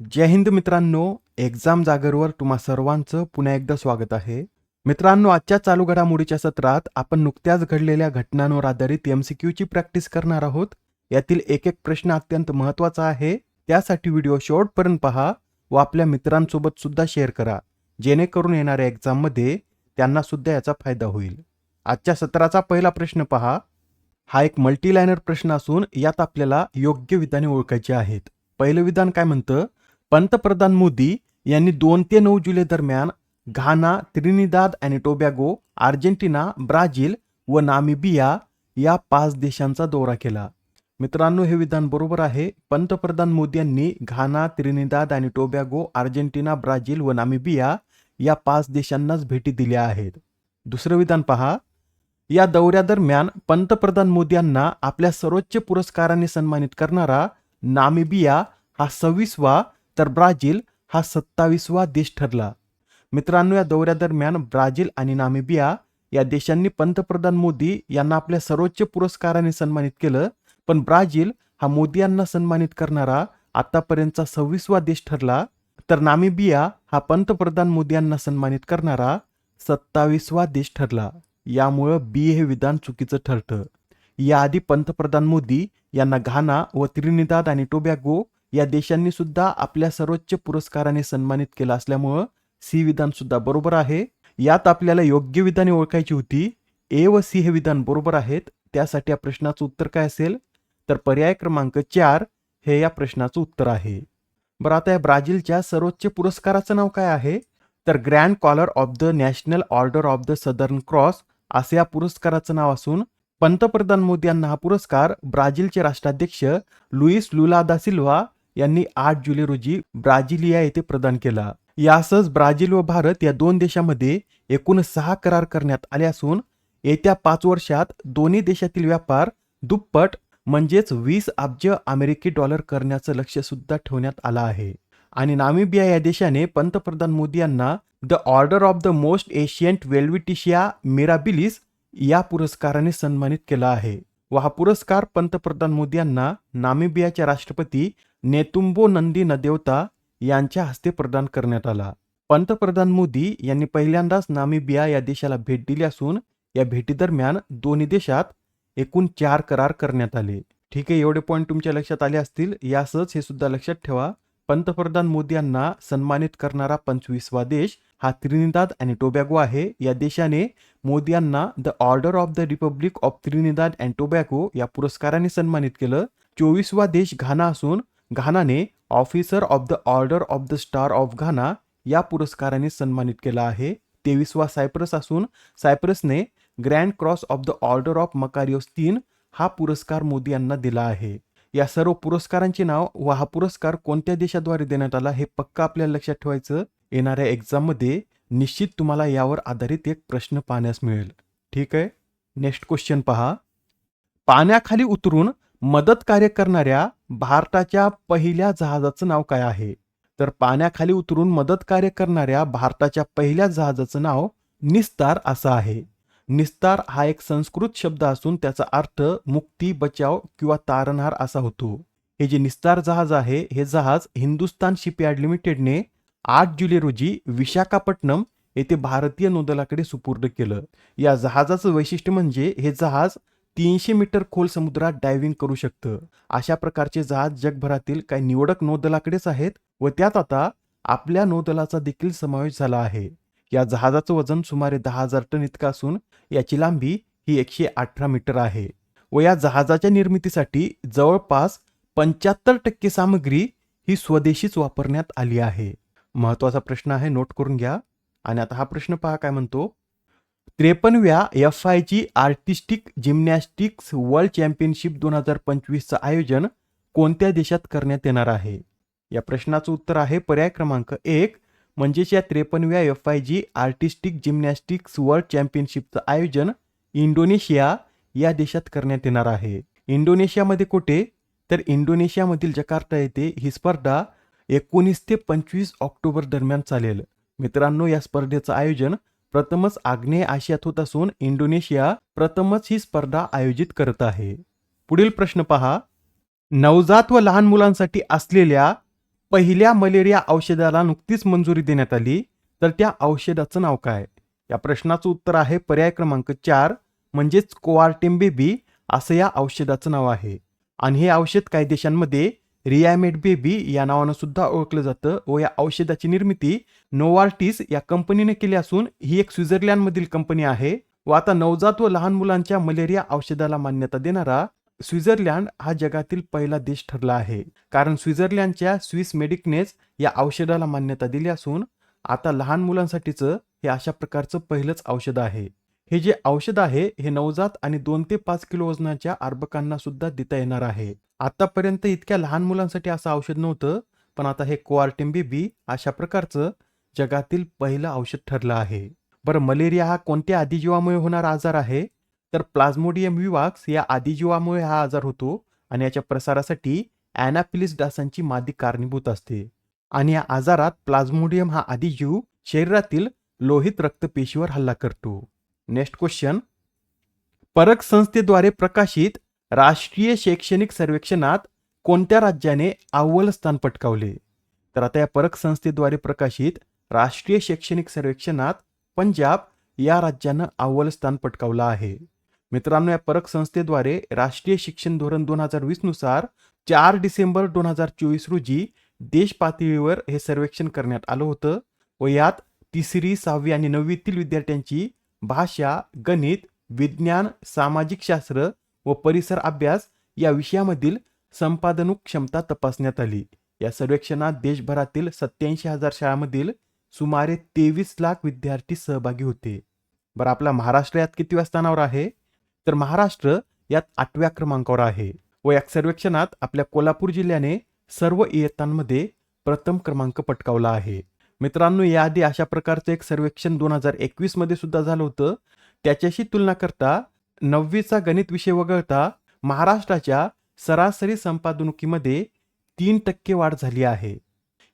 जय हिंद मित्रांनो एक्झाम जागरवर तुम्हा सर्वांचं पुन्हा एकदा स्वागत आहे. मित्रांनो आजच्या चालू घडामोडीच्या सत्रात आपण नुकत्याच घडलेल्या घटनांवर आधारित एमसीक्यूची प्रॅक्टिस करणार आहोत. यातील एक एक प्रश्न अत्यंत महत्त्वाचा आहे. त्यासाठी व्हिडिओ शेवटपर्यंत पहा व आपल्या मित्रांसोबत सुद्धा शेअर करा. जेणेकरून येणाऱ्या एक्झाममध्ये त्यांना सुद्धा याचा फायदा होईल. आजच्या सत्राचा पहिला प्रश्न पहा. हा एक मल्टीलायनर प्रश्न असून यात आपल्याला योग्य विधाने ओळखायची आहेत. पहिलं विधान काय म्हणतं? पंतप्रधान मोदी यांनी दोन ते नऊ जुलै दरम्यान घाना त्रिनिदाद आणि टोबॅगो अर्जेंटिना ब्राझील व नामिबिया या पाच देशांचा दौरा केला. मित्रांनो हे विधान बरोबर आहे. पंतप्रधान मोदी यांनी घाना त्रिनिदाद आणि टोबॅगो अर्जेंटिना ब्राझील व नामिबिया या पाच देशांनाच भेटी दिल्या आहेत. दुसरं विधान पहा. या दौऱ्यादरम्यान पंतप्रधान मोदी यांना आपल्या सर्वोच्च पुरस्काराने सन्मानित करणारा नामिबिया हा सव्वीसवा तर ब्राझील हा सत्तावीसवा देश ठरला. मित्रांनो या दौऱ्यादरम्यान ब्राझील आणि नामिबिया या देशांनी पंतप्रधान मोदी यांना आपल्या सर्वोच्च पुरस्काराने सन्मानित केलं. पण ब्राझील हा मोदी यांना सन्मानित करणारा आतापर्यंतचा सव्वीसवा देश ठरला. तर नामिबिया हा पंतप्रधान मोदी यांना सन्मानित करणारा सत्तावीसवा देश ठरला. यामुळं बी हे विधान चुकीचं ठरतं. याआधी पंतप्रधान मोदी यांना घाना व त्रिनिदाद आणि टोबॅगो या देशांनी सुद्धा आपल्या सर्वोच्च पुरस्काराने सन्मानित केला असल्यामुळं सी विधान सुद्धा बरोबर आहे. यात आपल्याला योग्य विधाने ओळखायची होती. ए व सी हे विधान बरोबर आहेत. त्यासाठी या प्रश्नाचं उत्तर काय असेल? तर पर्याय क्रमांक चार हे या प्रश्नाचं उत्तर आहे. बरं आता या ब्राझीलच्या सर्वोच्च पुरस्काराचं नाव काय आहे? तर grand collar of the national order of the southern cross असे या पुरस्काराचं नाव असून पंतप्रधान मोदी यांना हा पुरस्कार ब्राझीलचे राष्ट्राध्यक्ष लुईस लुला दा सिल्वा यांनी आठ जुलै रोजी ब्राझिलिया येथे प्रदान केला. यासच ब्राझील व भारत या दोन देशांमध्ये एकूण सहा करार करण्यात आले असून येत्या पाच वर्षात दोन्ही देशातील व्यापार दुप्पट म्हणजेच वीस अब्ज अमेरिकी डॉलर करण्याचं लक्ष सुद्धा ठेवण्यात आलं आहे. आणि नामिबिया या देशाने पंतप्रधान मोदी यांना the order of the most ancient welwitschia mirabilis या पुरस्काराने सन्मानित केला आहे. व हा पुरस्कार पंतप्रधान मोदी यांना नामिबियाच्या राष्ट्रपती नेतुंबो नंदी नदेवता यांच्या हस्ते प्रदान करण्यात आला. पंतप्रधान मोदी यांनी पहिल्यांदाच नामिबिया या देशाला भेट दिली असून या भेटीदरम्यान दोन्ही देशात एकूण चार करार करण्यात आले. ठीक आहे एवढे पॉईंट तुमच्या लक्षात आले असतील यासच हे सुद्धा लक्षात ठेवा. पंतप्रधान मोदी यांना सन्मानित करणारा पंचवीसवा देश हा त्रिनिदाद आणि टोबॅगो आहे. या देशाने मोदी यांना the order of the republic of Trinidad and Tobago या पुरस्काराने सन्मानित केलं. चोवीसवा देश घाना असून घानाने officer of the order of the star of Ghana या पुरस्काराने सन्मानित केला आहे. तेवीसवा सायप्रस असून सायप्रसने grand cross of the order of Makarios तीन हा पुरस्कार मोदी यांना दिला आहे. या सर्व पुरस्कारांचे नाव व हा पुरस्कार कोणत्या देशाद्वारे देण्यात आला हे पक्का आपल्याला लक्षात ठेवायचं. येणाऱ्या एक्झाममध्ये निश्चित तुम्हाला यावर आधारित एक प्रश्न पाहण्यास मिळेल. ठीक आहे? नेक्स्ट क्वेश्चन पहा. पाण्याखाली उतरून मदत कार्य करणाऱ्या भारताच्या पहिल्या जहाजाचं नाव काय आहे? तर पाण्याखाली उतरून मदत कार्य करणाऱ्या भारताच्या पहिल्या जहाजाचं नाव निस्तार असं आहे. निस्तार हा एक संस्कृत शब्द असून त्याचा अर्थ मुक्ती बचाव किंवा तारणहार असा होतो. हे जे निस्तार जहाज आहे हे जहाज हिंदुस्तान शिपयार्ड लिमिटेडने आठ जुलै रोजी विशाखापट्टणम येथे भारतीय नौदलाकडे सुपूर्द केलं. या जहाजाचं वैशिष्ट्य म्हणजे हे जहाज तीनशे मीटर खोल समुद्रात डायव्हिंग करू शकतं. अशा प्रकारचे जहाज जगभरातील काही निवडक नौदलाकडेच आहेत व त्यात आता आपल्या नौदलाचा देखील समावेश झाला आहे. या जहाजाचं वजन सुमारे दहा हजार टन इतकं असून याची लांबी ही एकशे अठरा मीटर आहे व या जहाजाच्या निर्मितीसाठी जवळपास पंच्याहत्तर टक्के सामग्री ही स्वदेशीच वापरण्यात आली आहे. महत्त्वाचा प्रश्न आहे नोट करून घ्या. आणि आता हा प्रश्न पहा काय म्हणतो? त्रेपन्नव्या F I G artistic gymnastics world championship दोन हजार पंचवीसचं आयोजन कोणत्या देशात करण्यात येणार आहे? या प्रश्नाचं उत्तर आहे पर्याय क्रमांक एक म्हणजेच या त्रेपन्नव्या F I G artistic gymnastics world चॅम्पियनशिपचं आयोजन इंडोनेशिया या देशात करण्यात येणार आहे. इंडोनेशियामध्ये कुठे? तर इंडोनेशियामधील जकार्ता येथे ही स्पर्धा एकोणीस ते पंचवीस ऑक्टोबर दरम्यान चालेल. मित्रांनो या स्पर्धेचं आयोजन प्रथमच आग्नेय आशियात होत असून इंडोनेशिया प्रथमच ही स्पर्धा आयोजित करत आहे. पुढील प्रश्न पहा. नवजात व लहान मुलांसाठी असलेल्या पहिल्या मलेरिया औषधाला नुकतीच मंजुरी देण्यात आली तर त्या औषधाचं नाव काय? या प्रश्नाचं उत्तर आहे पर्याय क्रमांक चार म्हणजेच कोआर्टिम बेबी असं या औषधाचं नाव आहे. आणि हे औषध काही देशांमध्ये रियामेड बेबी या नावानं सुद्धा ओळखलं जातं व या औषधाची निर्मिती नोवार्टिस या कंपनीने केली असून ही एक स्वित्झर्लंडमधील कंपनी आहे व आता नवजात व लहान मुलांच्या मलेरिया औषधाला मान्यता देणारा स्वित्झर्लंड हा जगातील पहिला देश ठरला आहे. कारण स्वित्झर्लंडच्या स्विस मेडिकनेच या औषधाला मान्यता दिली असून आता लहान मुलांसाठीचं हे अशा प्रकारचं पहिलंच औषध आहे. हे जे औषध आहे हे नवजात आणि दोन ते पाच किलो वजनाच्या अर्भकांना सुद्धा देता येणार आहे. आतापर्यंत इतक्या लहान मुलांसाठी असं औषध नव्हतं पण आता हे कोआर्टिम बी अशा प्रकारचं जगातील पहिलं औषध ठरलं आहे. बरं मलेरिया हा कोणत्या आदिजीवामुळे होणारा आजार आहे? तर प्लाझ्मोडियम विवाक्स या आदिजीवामुळे हा आजार होतो आणि याच्या प्रसारासाठी अॅनापिलिस डासांची मादी कारणीभूत असते. आणि या आजारात प्लाझ्मोडियम हा आदिजीव शरीरातील लोहित रक्तपेशीवर हल्ला करतो. नेक्स्ट क्वेश्चन परक संस्थेद्वारे प्रकाशित राष्ट्रीय शैक्षणिक सर्वेक्षणात कोणत्या राज्याने अव्वल स्थान पटकावले? तर आता या परक संस्थेद्वारे प्रकाशित राष्ट्रीय शैक्षणिक सर्वेक्षणात पंजाब या राज्यानं अव्वल स्थान पटकावलं आहे. मित्रांनो या परक संस्थेद्वारे राष्ट्रीय शिक्षण धोरण दोन हजार वीसनुसार चार डिसेंबर दोन हजार चोवीस रोजी देश पातळीवर हे सर्वेक्षण करण्यात आलं होतं व यात तिसरी सहावी आणि नववीतील विद्यार्थ्यांची भाषा गणित विज्ञान सामाजिक शास्त्र व परिसर अभ्यास या विषयामधील संपादनूक क्षमता तपासण्यात आली. या सर्वेक्षणात देशभरातील सत्याऐंशी हजार शाळांमधील सुमारे तेवीस लाख विद्यार्थी सहभागी होते. बरं आपला महाराष्ट्र यात कितव्या स्थानावर आहे? तर महाराष्ट्र यात आठव्या क्रमांकावर आहे व या सर्वेक्षणात आपल्या कोल्हापूर जिल्ह्याने सर्व इयत्तांमध्ये प्रथम क्रमांक पटकावला आहे. मित्रांनो याआधी अशा प्रकारचं एक सर्वेक्षण दोन हजार एकवीसमध्ये सुद्धा झालं होतं. त्याच्याशी तुलना करता नववीचा गणित विषय वगळता महाराष्ट्राच्या सरासरी संपादनुकीमध्ये तीन टक्के वाढ झाली आहे.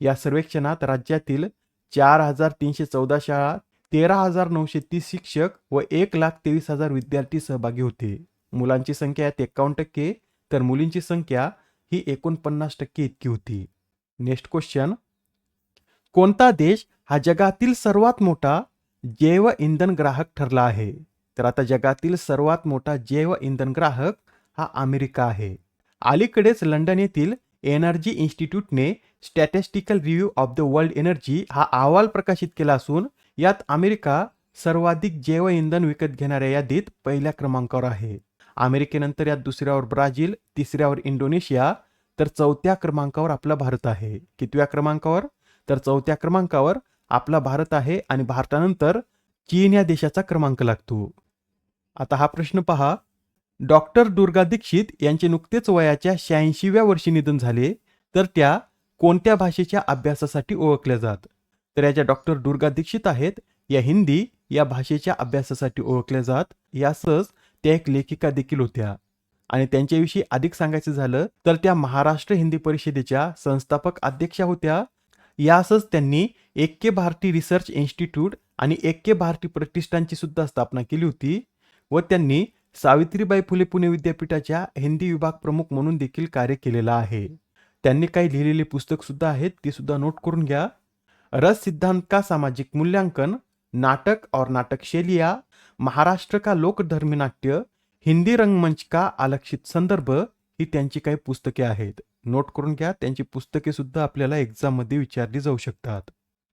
या सर्वेक्षणात राज्यातील चार हजार तीनशे चौदा शाळा तेरा हजार नऊशे तीस शिक्षक व एक लाख तेवीस हजार विद्यार्थी सहभागी होते. मुलांची संख्या यात एकावन्न टक्के तर मुलींची संख्या ही एकोणपन्नास टक्के इतकी होती. Next question. कोणता देश हा जगातील सर्वात मोठा जैव इंधन ग्राहक ठरला आहे? तर आता जगातील सर्वात मोठा जैव इंधन ग्राहक हा अमेरिका आहे. अलीकडेच लंडन येथील energy इन्स्टिट्यूटने statistical review of the world energy हा अहवाल प्रकाशित केला असून यात अमेरिका सर्वाधिक जैव इंधन विकत घेणाऱ्या यादीत पहिल्या क्रमांकावर आहे. अमेरिकेनंतर यात दुसऱ्यावर ब्राझील तिसऱ्यावर इंडोनेशिया तर चौथ्या क्रमांकावर आपला भारत आहे. कितव्या क्रमांकावर? तर चौथ्या क्रमांकावर आपला भारत आहे आणि भारतानंतर चीन या देशाचा क्रमांक लागतो. आता हा प्रश्न पहा. डॉक्टर दुर्गा दीक्षित यांचे नुकतेच वयाच्या शहाऐंशीव्या वर्षी निधन झाले तर त्या कोणत्या भाषेच्या अभ्यासासाठी ओळखल्या जात? तर या ज्या डॉक्टर दुर्गा दीक्षित आहेत या हिंदी या भाषेच्या अभ्यासासाठी ओळखल्या जात यासच त्या एक लेखिका देखील होत्या. आणि त्यांच्याविषयी अधिक सांगायचं झालं तर त्या महाराष्ट्र हिंदी परिषदेच्या संस्थापक अध्यक्षा होत्या यासच त्यांनी एक्के भारती रिसर्च इन्स्टिट्यूट आणि एक्के भारती प्रतिष्ठानची सुद्धा स्थापना केली होती व त्यांनी सावित्रीबाई फुले पुणे विद्यापीठाच्या हिंदी विभाग प्रमुख म्हणून देखील कार्य केलेलं आहे. त्यांनी काही लिहिलेले पुस्तक सुद्धा आहेत ती सुद्धा नोट करून घ्या. रस सिद्धांत का सामाजिक मूल्यांकन नाटक और नाटक शैलिया महाराष्ट्र का लोकधर्मी नाट्य हिंदी रंगमंच का आलक्षित संदर्भ ही त्यांची काही पुस्तके आहेत. नोट करून घ्या. त्यांची पुस्तके सुद्धा आपल्याला एक्झाममध्ये विचारली जाऊ शकतात.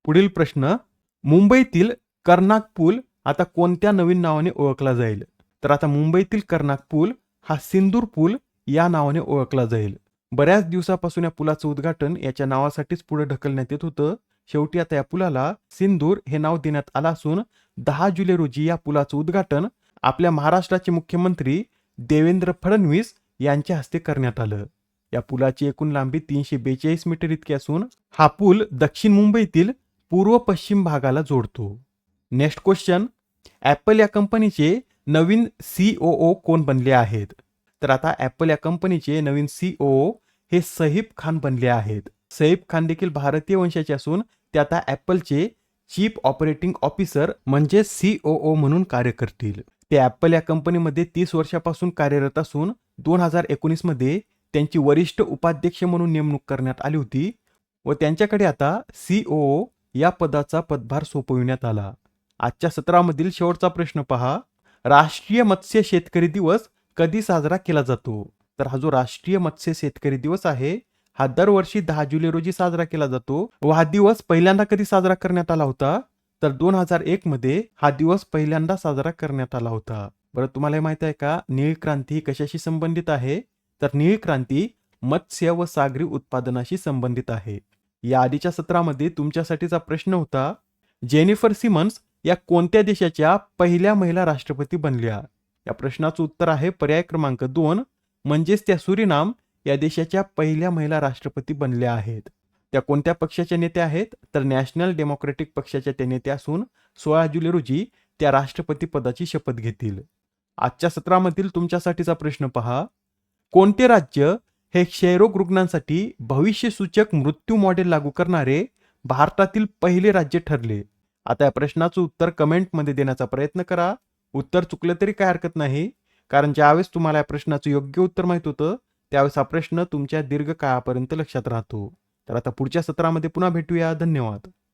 पुढील प्रश्न मुंबईतील कर्नाक पूल आता कोणत्या नवीन नावाने ओळखला जाईल? तर आता मुंबईतील कर्नाक पूल हा सिंदूर पूल या नावाने ओळखला जाईल. बऱ्याच दिवसापासून या पुलाचं उद्घाटन याच्या नावासाठीच पुढे ढकलण्यात येत होतं. शेवटी आता या पुलाला सिंदूर हे नाव देण्यात आलं असून दहा जुलै रोजी या पुलाचं उद्घाटन आपल्या महाराष्ट्राचे मुख्यमंत्री देवेंद्र फडणवीस यांच्या हस्ते करण्यात आलं. या पुलाची एकूण लांबी तीनशे बेचाळीस मीटर इतकी असून हा पूल दक्षिण मुंबईतील पूर्व पश्चिम भागाला जोडतो. नेक्स्ट क्वेश्चन ॲपल या कंपनीचे नवीन सीओओ कोण बनले आहेत? तर आता ॲपल या कंपनीचे नवीन सीओओ हे सहीब खान बनले आहेत. सहीब खान देखील भारतीय वंशाचे असून ते आता ॲपलचे चीफ ऑपरेटिंग ऑफिसर म्हणजे सीओओ म्हणून कार्य करतील. ते ॲपल या कंपनीमध्ये तीस वर्षापासून कार्यरत असून दोन हजार एकोणीसमध्ये त्यांची वरिष्ठ उपाध्यक्ष म्हणून नेमणूक करण्यात आली होती व त्यांच्याकडे आता सी ओ या पदाचा पदभार सोपविण्यात आला. आजच्या सत्रामधील शेवटचा प्रश्न पहा. राष्ट्रीय मत्स्य शेतकरी दिवस कधी साजरा केला जातो? तर हा जो राष्ट्रीय मत्स्य शेतकरी दिवस आहे हा दरवर्षी दहा जुलै रोजी साजरा केला जातो व हा दिवस पहिल्यांदा कधी साजरा करण्यात आला होता? तर दोन हजार एक मध्ये हा दिवस पहिल्यांदा साजरा करण्यात आला होता. बरं तुम्हाला माहीत आहे का? नीळ क्रांती कशाशी संबंधित आहे? तर निळी क्रांती मत्स्य व सागरी उत्पादनाशी संबंधित आहे. या आधीच्या सत्रामध्ये तुमच्यासाठीचा प्रश्न होता जेनिफर सिमन्स या कोणत्या देशाच्या पहिल्या महिला राष्ट्रपती बनल्या? या प्रश्नाचं उत्तर आहे पर्याय क्रमांक दोन म्हणजेच त्या सुरिनाम या देशाच्या पहिल्या महिला राष्ट्रपती बनल्या आहेत. त्या कोणत्या पक्षाच्या नेत्या आहेत? तर नॅशनल डेमोक्रेटिक पक्षाच्या त्या नेत्या असून सोळा जुलै रोजी त्या राष्ट्रपती पदाची शपथ घेतील. आजच्या सत्रामधील तुमच्यासाठीचा प्रश्न पहा कोणते राज्य हे क्षयरोग रुग्णांसाठी भविष्यसूचक मृत्यू मॉडेल लागू करणारे भारतातील पहिले राज्य ठरले? आता या प्रश्नाचं उत्तर कमेंटमध्ये देण्याचा प्रयत्न करा. उत्तर चुकलं तरी काय हरकत नाही. कारण ज्यावेळेस तुम्हाला या प्रश्नाचं योग्य उत्तर माहीत होतं त्यावेळेस हा प्रश्न तुमच्या दीर्घ काळापर्यंत लक्षात राहतो. तर आता पुढच्या सत्रामध्ये पुन्हा भेटूया. धन्यवाद.